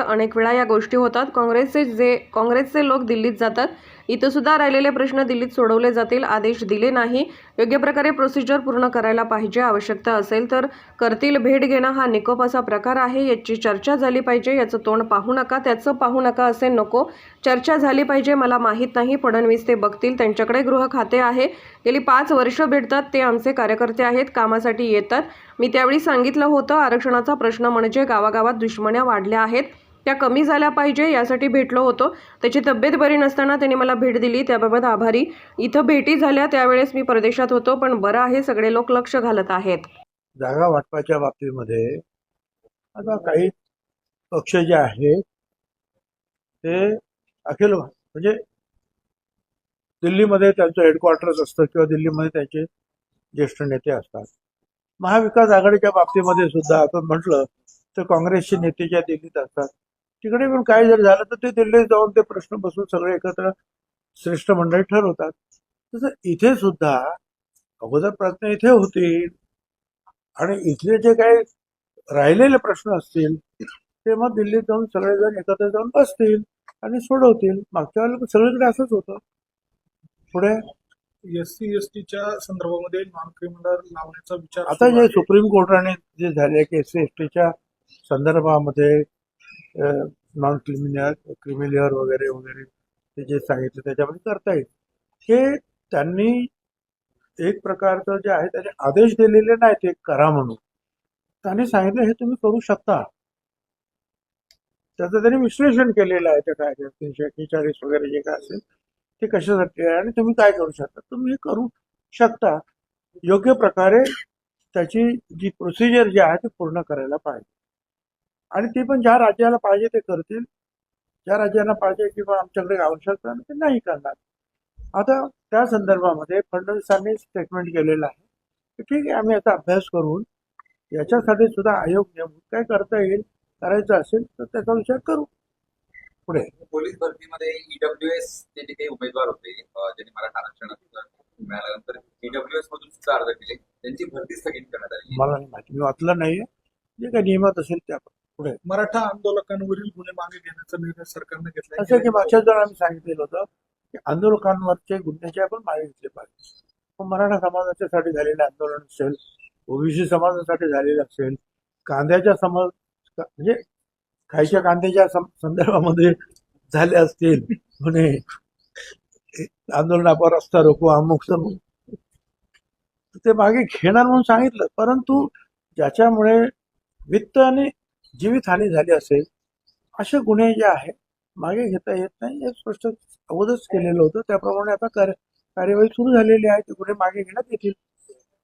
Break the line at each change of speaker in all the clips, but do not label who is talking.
अनेक वेळा या गोष्टी होतात. काँग्रेसचे जे काँग्रेसचे लोक दिल्लीत जातात इथं सुद्धा राहिलेले प्रश्न दिल्लीत सोडवले जातील आदेश दिले नाही. योग्य प्रकारे प्रोसिजर पूर्ण करायला पाहिजे आवश्यकता असेल तर करतील. भेट घेणं हा निकोप असा प्रकार आहे. याची चर्चा झाली पाहिजे याचं तोंड पाहू नका त्याचं पाहू नका असे नको. चर्चा झाली पाहिजे मला माहीत नाही. फडणवीस ते बघतील. त्यांच्याकडे गृह खाते आहे. गेली पाच वर्ष भेटतात. ते आमचे कार्यकर्ते आहेत. कामासाठी येतात. मी त्यावेळी सांगितलं होतं आरक्षणाचा प्रश्न म्हणजे गावागावात दुश्मन्या वाढल्या आहेत. त्या कमी झाल्या पाहिजे यासाठी भेटलो होतो. त्याची तब्येत बरी नसताना त्यांनी मला भेट दिली. त्याबाबत आभारी. इथं भेटी झाल्या त्यावेळेस मी परदेशात होतो पण बरं आहे सगळे लोक लक्ष घालत आहेत.
जागा वाटपाच्या बाबतीमध्ये आता काही पक्ष जे आहेत ते अखिल म्हणजे दिल्लीमध्ये त्यांचं हेडक्वार्टर्स असतं किंवा दिल्लीमध्ये त्यांचे ज्येष्ठ नेते असतात. महाविकास आघाडीच्या बाबतीमध्ये सुद्धा आपण म्हटलं तर काँग्रेसचे नेते ज्या दिल्लीत असतात तिकडे पण काय जर झालं तर ते दिल्लीत जाऊन ते प्रश्न बसून सगळे एकत्र श्रेष्ठ मंडळी ठरवतात. तसं इथे सुद्धा अगोदर प्रश्न इथे होतील आणि इथले जे काही राहिलेले प्रश्न असतील ते मग दिल्लीत जाऊन सगळेजण एकत्र जाऊन बसतील आणि सोडवतील. मागच्या वेळेला सगळीकडे असंच होतं. पुढे?
एस सी एस टीच्या संदर्भामध्ये नॉन क्रिमिनल लावण्याचा विचार
आता जे. सुप्रीम कोर्टाने जे झाले की एस सी एस टीच्या संदर्भामध्ये नॉन क्रिमिनल क्रिमिलियर वगैरे वगैरे ते जे सांगितलं त्याच्यामध्ये करता येईल. हे त्यांनी एक प्रकारचं जे आहे त्याचे आदेश दिलेले नाहीत ते करा म्हणून. त्यांनी सांगितलं हे तुम्ही करू शकता. त्याचं त्यांनी विश्लेषण केलेलं आहे त्या कायद्यात तीनशे एक्केचाळीस वगैरे जे काय असेल ते कशासाठी आहे आणि तुम्ही काय करू शकता? तुम्ही हे करू शकता. योग्य प्रकारे त्याची जी प्रोसिजर जी आहे ती पूर्ण करायला पाहिजे. आणि ते पण ज्या राज्याला पाहिजे ते करतील. ज्या राज्यांना पाहिजे किंवा आमच्याकडे आवश्यकता ते नाही करणार. आता त्या संदर्भामध्ये फडणवीसांनी स्टेटमेंट केलेलं आहे. की ठीक आहे आम्ही याचा अभ्यास करून याच्यासाठी सुद्धा आयोग नेमून काय करता येईल करायचं असेल तर त्याचा विचार करू. पुढे.
पोलीस भरतीमध्ये ईडब्ल्यू एस चे जे काही उमेदवार होते ज्यांनी मराठा आरक्षणात मिळाल्यानंतर ईडब्ल्यू एस मधून सुद्धा अर्ज केले. त्यांची भरती स्थगित करण्यात आली.
मला नाही माहिती. मी वाचलं नाहीये. जे काही नियमात असेल त्या पुढे.
मराठा आंदोलकांवरील गुन्हे मागे घेण्याचा निर्णय सरकारने घेतला
असं की मागच्या जर आम्ही सांगितलेलं होतं की आंदोलकांवरचे गुन्ह्याचे आपण मागे घेतले पाहिजे. मराठा समाजाच्यासाठी झालेलं आंदोलन असेल ओबीसी समाजासाठी झालेलं असेल कांद्याच्या समाज म्हणजे खायच्या कांद्याच्या संदर्भामध्ये झाले असतील म्हणे आंदोलनावर रस्ता रोको अमुक ते मागे घेणार म्हणून सांगितलं परंतु ज्याच्यामुळे वित्त आणि जीवितहानी झाली असेल असे गुन्हे जे आहेत मागे घेता येत नाही. हे स्पष्ट अगोदरच केलेलं होतं. त्याप्रमाणे आता कार्य कार्यवाही सुरू झालेली आहे. ते गुन्हे मागे घेण्यात येतील.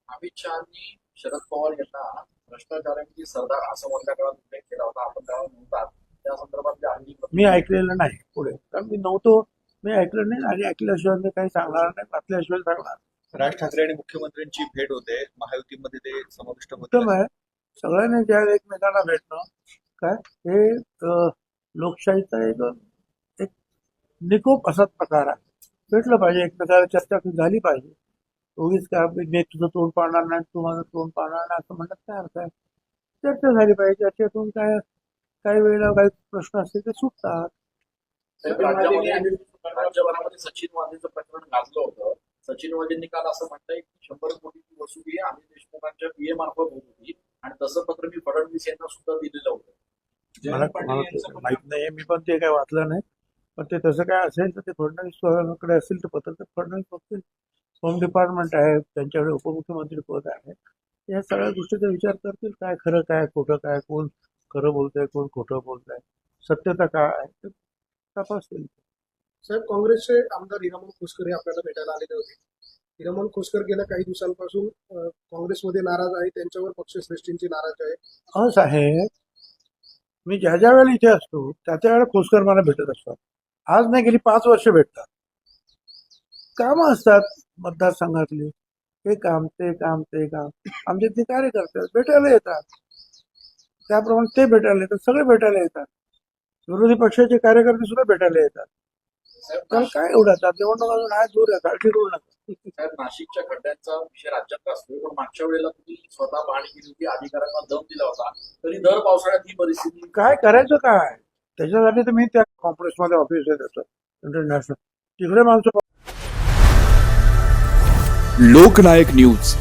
अमित शहानी शरद पवार यांना भ्रष्टाचारांची सरदार असं मोठ्या काळात उल्लेख केला होता. आपण तेव्हा नव्हतात त्या संदर्भातल्या आणखी
मी ऐकलेलं नाही पुढे. कारण मी नव्हतो. मी ऐकलं नाही आणि ऐकल्याशिवाय मी काही सांगणार नाही. वाचल्याशिवाय सांगणार
राज ठाकरे आणि मुख्यमंत्र्यांची भेट होते. महायुतीमध्ये ते समाविष्ट होते.
सगळ्यांनी ज्या एकमेकांना भेटणं काय? हे लोकशाहीचा एक एक निकोप असा प्रकार आहे. भेटलं पाहिजे एकमेकाला चर्चा झाली पाहिजे. उगीच काय मी तुझं तोंड पाळणार नाही तू माझं तोंड पाळणार नाही असं म्हणण्यात काय अर्थ आहे? चर्चा झाली पाहिजे चर्चेतून काय काही वेळेला काही प्रश्न असतील ते सुटतात.
राज्यभरामध्ये सचिन वाझेचं प्रकरण गाजलं होतं. सचिन वाझेंनी काल असं म्हणताय की शंभर कोटीची वसुली अनिल देशमुखांच्या पीए मार्फत होत होती. आणि तसं पत्र मी फडणवीस यांना सुद्धा दिलेलं होतं.
मला माहीत नाहीये मी पण ते काय वाचलं नाही. पण ते तसं काय असेल तर ते फडणवीसकडे असेल तर पत्र तर फडणवीस बघतील होम डिपार्टमेंट आहे त्यांच्याकडे उपमुख्यमंत्री पद आहे. या सगळ्या गोष्टीचा विचार करतील काय खरं काय खोटं काय कोण खरं बोलतंय कोण खोटं बोलतंय सत्यता काय आहे ते तपासतील.
साहेब काँग्रेसचे आमदार हिरामन खोसकर हे आपल्याला भेटायला आलेले होते. हिरामन खोसकर गेल्या काही दिवसांपासून काँग्रेसमध्ये नाराज आहे त्यांच्यावर पक्षश्रेष्ठींची नाराज आहे.
अहो साहेब मी ज्या ज्या वेळेला इथे असतो त्या त्या वेळेला खोसकर मला भेटत असतात. आज नाही गेली पाच वर्ष भेटतात. कामं असतात मतदारसंघातली. हे काम ते काम ते काम. आमचे ते कार्यकर्ते भेटायला येतात. त्याप्रमाणे ते भेटायला येतात सगळे भेटायला येतात. विरोधी पक्षाचे कार्यकर्ते सुद्धा भेटायला येतात. तर काय एवढा? निवडणूक अजून आहे दूर आहे काळजी करू नका
साहेब नाशिकच्या खड्ड्यांचा विषय राज्यात असतो पण मागच्या वेळेला तुम्ही स्वतः केली होती अधिकाऱ्यांना दम दिला होता. तरी दर पावसाळ्यात ही परिस्थिती
काय करायचं काय? त्याच्यासाठी मी त्या कॉम्प्लेक्समध्ये ऑफिस आहे त्याचं इंटरनॅशनल तिकडे माणसं
लोकनायक न्यूज.